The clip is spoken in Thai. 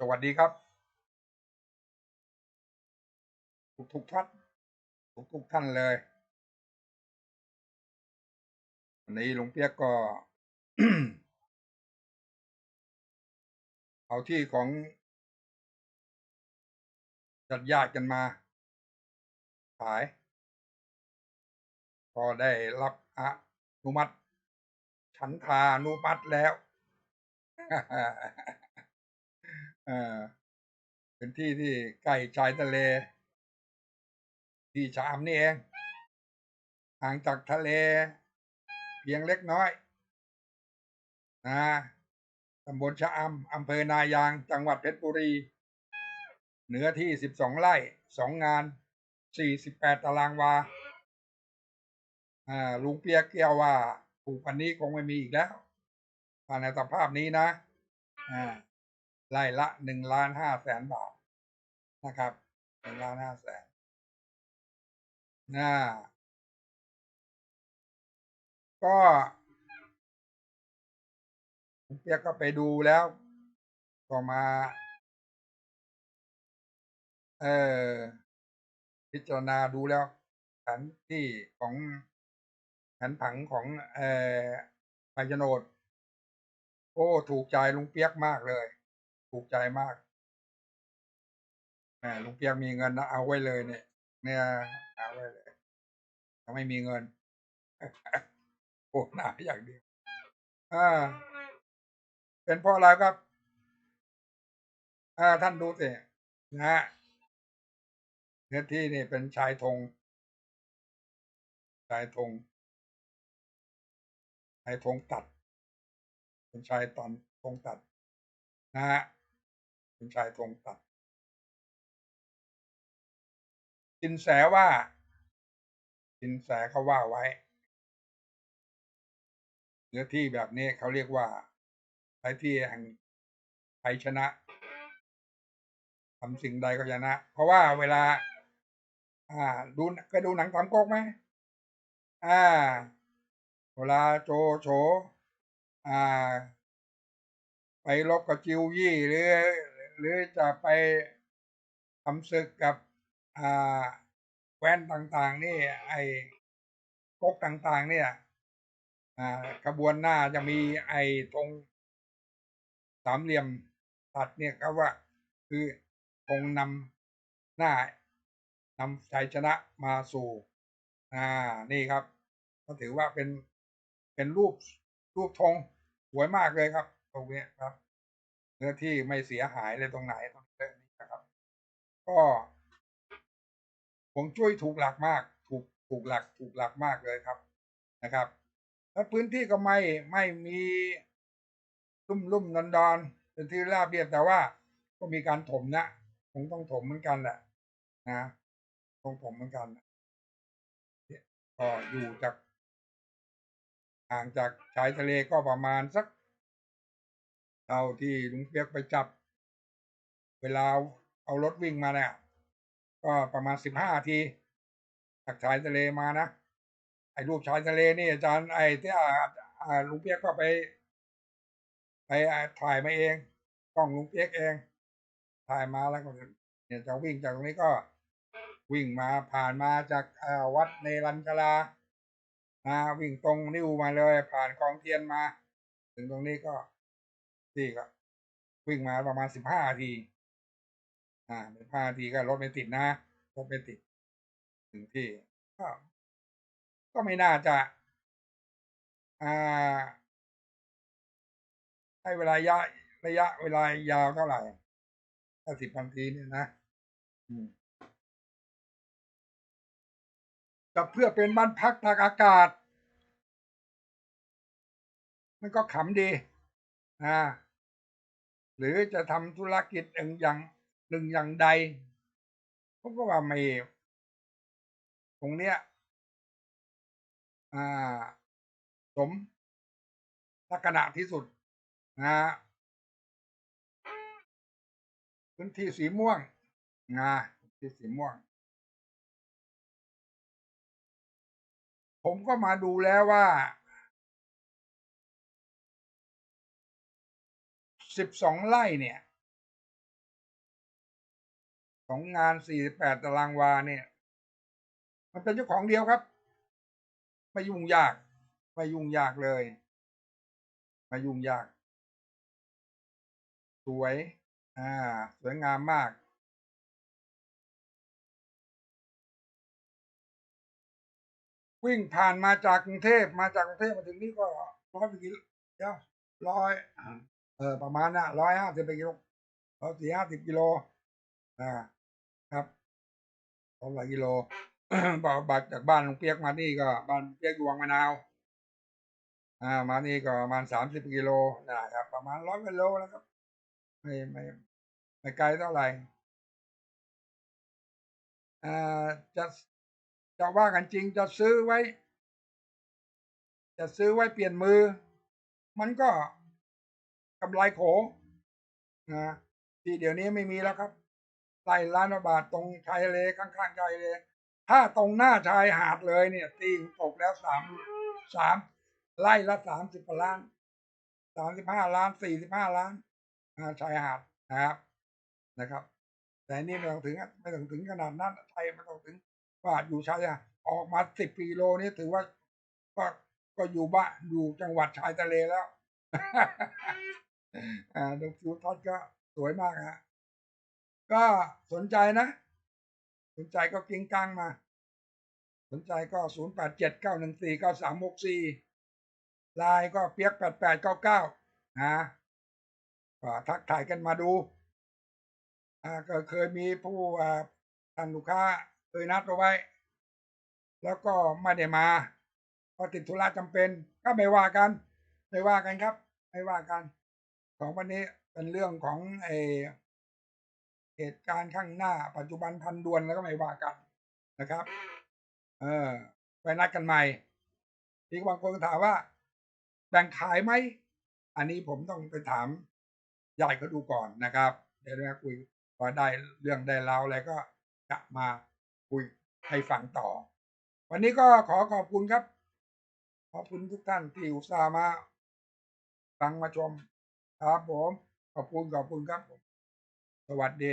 สวัสดีครับ ทุกทุกท่านทุกทุกท่านเลยวันนี้หลวงเปียกก็ เอาที่ของจัดญาติกันมา ขาย ก็ได้รับอนุมัติ ฉันทานุมัติแล้ว เออเป็นที่ที่ใกล้ชายทะเล ที่ชามนี่เองห่างจากทะเล เพียงเล็กน้อยนะตำบลชะอำอำเภอนายาง จังหวัดเพชรบุรี เนื้อที่สิบสองไร่สองงานสี่สิบแปดตารางวาอ่าลุงเปียกเกี่ยวว่า ถูกพันนี้คงไม่มีอีกแล้วภายในสภาพนี้นะอ่า ไร่ละหนึ่งล้านห้าแสนบาทนะครับหนึ่งล้านห้าแสนนะก็เปียกก็ไปดูแล้ว ก็มา เออพิจารณาดูแล้วแผนที่ของแผนผังของเออใบโนดโอ้ ถูกใจลุงเปียกมากเลย ถูกใจมากแหมลุงเปียกมีเงินนะเอาไว้เลยเนี่ย เนี่ยเอาไว้เลยถ้าไม่มีเงินโอ้หนาอย่างเดียวอ่า เป็นเพราะอะไรครับ อ่า ท่านดูสินะฮะเนื้อที่นี่เป็นชายธงชายธงชายธงตัด เป็นชายตอนธงตัด นะฮะ เป็นชายธงตัดสินแสว่าสินแสเขาว่าไว้ เนื้อที่แบบนี้เขาเรียกว่าใช้ที่แห่งไทยชนะทำสิ่งใดก็ชนะ เพราะว่าเวลา อ่า ดูเคยดูหนังสามก๊กไหมอ่า เวลาโจโฉอ่า ไปลบกับจิวยี่หรือ หรือจะไปทำศึกกับอ่าแว้นต่างๆ นี่ไอ้ก๊กต่างๆ เนี่ยอ่ากระบวนหน้าจะมีไอ้ตรงสามเหลี่ยมตัดเนี่ยก็ว่าคือคงนำหน้านำชัยชนะมาสู่อ่านี่ครับ ก็ถือว่าเป็นเป็นรูปรูปธงสวยมากเลยครับ ตรงนี้ครับ เนื้อที่ไม่เสียหายเลยตรงไหนตรงนี้นะครับ ก็ผมช่วยถูกหลักมาก ถูกถูกหลักถูกหลักมากเลยครับนะครับ แล้วพื้นที่ก็ไม่ไม่มีลุ่มลุ่มดอนดอนเป็นที่ราบเรียบแต่ว่าก็มีการถมนะคงต้องถมเหมือนกันแหละนะต้องถมเหมือนกันก็อยู่จากห่างจากชายทะเลก็ประมาณสัก เท่าที่ลุงเปียกไปจับ เวลาเอารถวิ่งมาเนี่ย ก็ประมาณสิบห้าทีจากชายทะเลมานะไอ้รูปชายทะเลนี่อาจารย์ไอ้ที่อ่าลุงเปียกก็ไป ไปถ่ายมาเองกล้องลุงเปียกเอง ถ่ายมาแล้วก็เนี่ยจะวิ่งจากตรงนี้ก็วิ่งมาผ่านมาจากวัดในรัญชลานะวิ่งตรงนิ้วมาเลย ผ่านกองเทียนมา ถึงตรงนี้ก็ ที่ก็วิ่งมาประมาณสิบห้าที อ่าสิบห้าทีก็รถไม่ติดนะรถไม่ติด ถึงที่ก็ก็ไม่น่าจะ อ่า ให้เวลายะระยะเวลายาวเท่าไหร่ถ้าสิบนาทีเนี่ยนะจะเพื่อเป็นบ้านพักทางอากาศ มันก็ขำดีนะ หรือจะทำธุรกิจหนึ่งอย่างหนึ่งอย่างใดผมก็ว่าไม่ตรงเนี้ยอ่าสมลักษณะที่สุดนะพื้นที่สีม่วงนะที่สีม่วง ผมก็มาดูแล้วว่า สิบสองไร่เนี่ยของงาน48ตารางวาเนี่ย มันเป็นเจ้าของเดียวครับ ไม่ยุ่งยาก ไม่ยุ่งยากเลย ไม่ยุ่งยาก สวย อ่า สวยงามมากวิ่งผ่านมาจากกรุงเทพมาจากกรุงเทพมาถึงนี่ก็ร้อยกิโลเดียวร้อย เออประมาณน่ะร้อยห้าสิบกิโลร้อยสี่ห้าสิบกิโลอ่าครับร้อยหลายกิโลบอกบัตจากบ้านลุงเปียกมานี่ก็บ้านเปียกยวงมะนาวอ่ามานี่ก็ประมาณสามสิบกิโลนะครับ ประมาณร้อยกิโลแล้วครับไม่ไม่ไม่ไกลเท่าไหร่อ่าจะจะว่ากันจริงจะซื้อไว้ จะซื้อไว้เปลี่ยนมือ มันก็ กำไรโขนะที่เดี๋ยวนี้ไม่มีแล้วครับไล่ล้านบาทตรงชายทะเลข้างๆชายทะเลถ้าตรงหน้าชายหาดเลยเนี่ยตีตกแล้วสามสามไล่ละสามสิบล้านสามสิบห้าล้านสี่สิบห้าล้านชายหาดนะครับนะครับ แต่นี่ไม่ต้องถึงไม่ต้องถึงขนาดนั้นไทยไม่ต้องถึงว่าอยู่ชายหาดออกมาสิบกิโลนี่ถือว่าก็ก็อยู่บ้านอยู่จังหวัดชายทะเลแล้ว อ่าดูทิวทัศน์ก็สวยมากฮะก็สนใจนะ สนใจก็กิ้งกลางมา สนใจก็ศูนย์แปดเจ็ดเก้าหนึ่งสี่เก้าสามหกสี่ไลน์ก็เปียกแปดแปดเก้าเก้านะก็ทักทายกันมาดูอ่าก็เคยมีผู้อ่าท่านลูกค้าเคยนัดเอาไว้ แล้วก็ไม่ได้มาพราะติดธุระจำเป็น ก็ไม่ว่ากัน ไม่ว่ากันครับ ไม่ว่ากัน ของวันนี้เป็นเรื่องของเอเหตุการณ์ข้างหน้า ปัจจุบันพันด่วนแล้วก็ไม่ว่ากันนะครับ เออไปนัดกันใหม่อีกบางคนถามว่าแบ่งขายไหม อันนี้ผมต้องไปถามยายเขาดูก่อนนะครับ เดี๋ยวมาคุยพอได้เรื่องได้ราวอะไรก็จะมาคุยให้ฟังต่อ วันนี้ก็ขอขอบคุณครับ ขอบคุณทุกท่านที่อุตส่าห์มาฟังมาชม ครับผม ขอบคุณ ขอบคุณครับผม สวัสดี